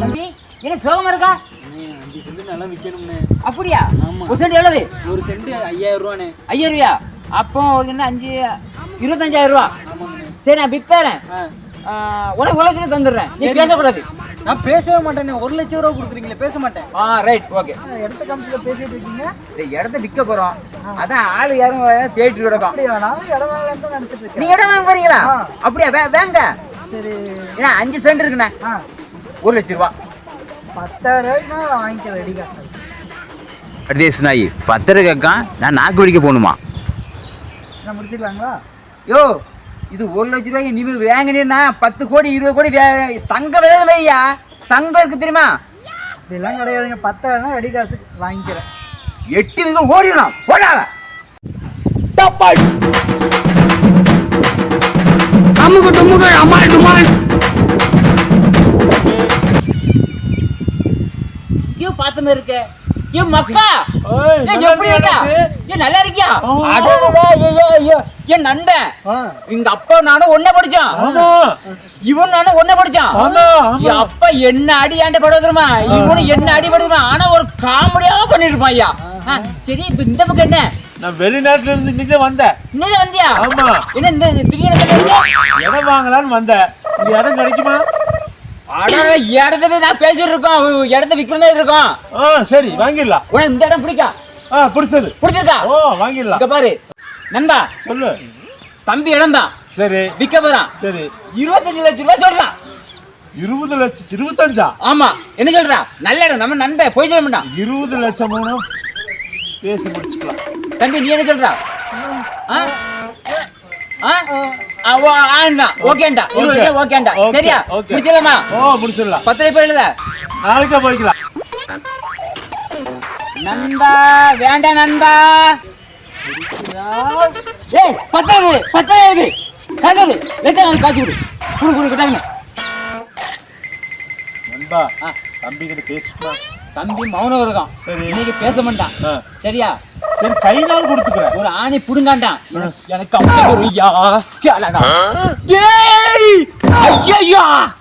தம்பி என்ன சோகமா இருக்கா? அஞ்சு சென்ட் நல்லா விற்கணும்னு அப்படியா? ஆமா. ஒரு சென்ட் எவ்வளவு? ஒரு சென்ட் ஐயாயிரம் ரூபாண்ணே ஐயாயிரம் ரூபாயா அப்போ ஒரு என்ன அஞ்சு இருபத்தஞ்சாயிரம் ரூபா சரி நான் விற்பாரேன் ஆ. உனக்கு லட்சம் தந்துடுறேன். நீ. பேசக்கூடாது. நான் பேசவே மாட்டேனே. ஒரு லட்சம் ரூபா கொடுக்குறீங்களே பேச மாட்டேன். ஆ ரைட் ஓகே இடத்த காமிச்சில் பேசிட்டு இருக்கீங்க. இந்த இடத்த விற்க போறோம். அதான் ஆள் யாரும் தேடிட்டு கிடக்கும். இடம் வாங்கலான்னு தான் நினச்சிட்டு இருக்கேன். நீங்க இடம் வாங்க போறீங்களா? ஆ. அப்படியா? வே வேங்க. சரி. ஏன்னா அஞ்சு சென்ட் இருக்குண்ணே. ஒரு லட்ச ரூபா. பத்தாயிரம் வாங்கிக்க ரெடி காசு. பரதேஸ் நாய் பத்திர கேட்கான் நான் நாக்கு பிடிக்க போகணுமா? நான் முடிச்சிடலாங்களா? யோ இது ஒரு லட்ச ரூபாய்க்கு நீ வாங்கினீன்னா பத்து கோடி இருபது கோடி வே- தங்க விலை வையா? தங்கம் இருக்கு தெரியுமா? இதெல்லாம் கிடையாதுங்க. பத்தாயிரம் ரெடி காசு வாங்கிக்கிறேன். எட்டு விதம் ஓடிடலாம். ஓடாத. ஐயோ பார்த்த மாதிரி இருக்க ஐயோ மக்கா! ஏய், எப்படி இருக்கா? நல்லா இருக்கியா? அடடடா, ஐயோ ஐயோ என் நண்பன் எங்க அப்பா நானும் ஒண்ணே படிச்சான். இவன் நானும் ஒண்ணே படிச்சான். என் அப்பா என்ன அடி ஆண்ட படுவதுமா? இவனு என்ன அடி படுவதுமா? ஆனா ஒரு காமெடியா பண்ணிருப்பான் ஐயா. சரி இப்ப இந்த பக்கம் என்ன? நான் வெளிநாட்டுல இருந்து இன்னைக்கு வந்தேன். இன்னும் வந்தியா? ஆமா. என்ன இந்த திடீர்னு இடம் வாங்கலாம்னு வந்தேன். இடம் கிடைக்குமா? அட இடத்துல நான் பேசிட்டு இருக்கோம். இடத்த விற்கிறதா இருக்கோம். ஆ சரி வாங்கிடலாம். உனக்கு இந்த இடம் பிடிக்கும் ஆ பிடிச்சது. பிடிச்சிருக்கா? ஓ வாங்கிடலாம். இங்க பாரு. நண்பா சொல்லு. தம்பி இடம் தான் சரி. விற்க போறான். சரி. இருபத்தஞ்சு லட்சம் ரூபாய் சொல்றான். இருபது லட்சம் இருபத்தஞ்சா? ஆமா. என்ன சொல்றா? நல்ல இடம். நம்ம நண்பன் போய் சொல்ல மாட்டான். இருபது லட்சம் மூணும் பேசி முடிச்சுக்கலாம். தம்பி நீ என்ன சொல்றா? ஆ? ஆ? ஓகேண்டா ஓகேண்டா ஓகே, சரியா. முடிச்சிடலாமா? ஓ முடிச்சிடலாம். பத்திரை போய் எழுத. நாளைக்கே போய்க்கலாம். நண்பா வேண்டாம் நண்பா. ஏய் எழுது. காசு கொடு லட்சம் வாங்கி காசு கொடு. குடு குடு கிட்டாங்க நண்பா ஆ. தம்பி கிட்ட பேசிட்டுமா தம்பி இருக்கான் சரி. இன்னைக்கு பேச மாட்டான். சரியா? சரி கை நாள் கொடுத்துக்கிறேன். ஒரு ஆணி புடுங்காண்டான். எனக்கு- ஐயா டேய் ஐயா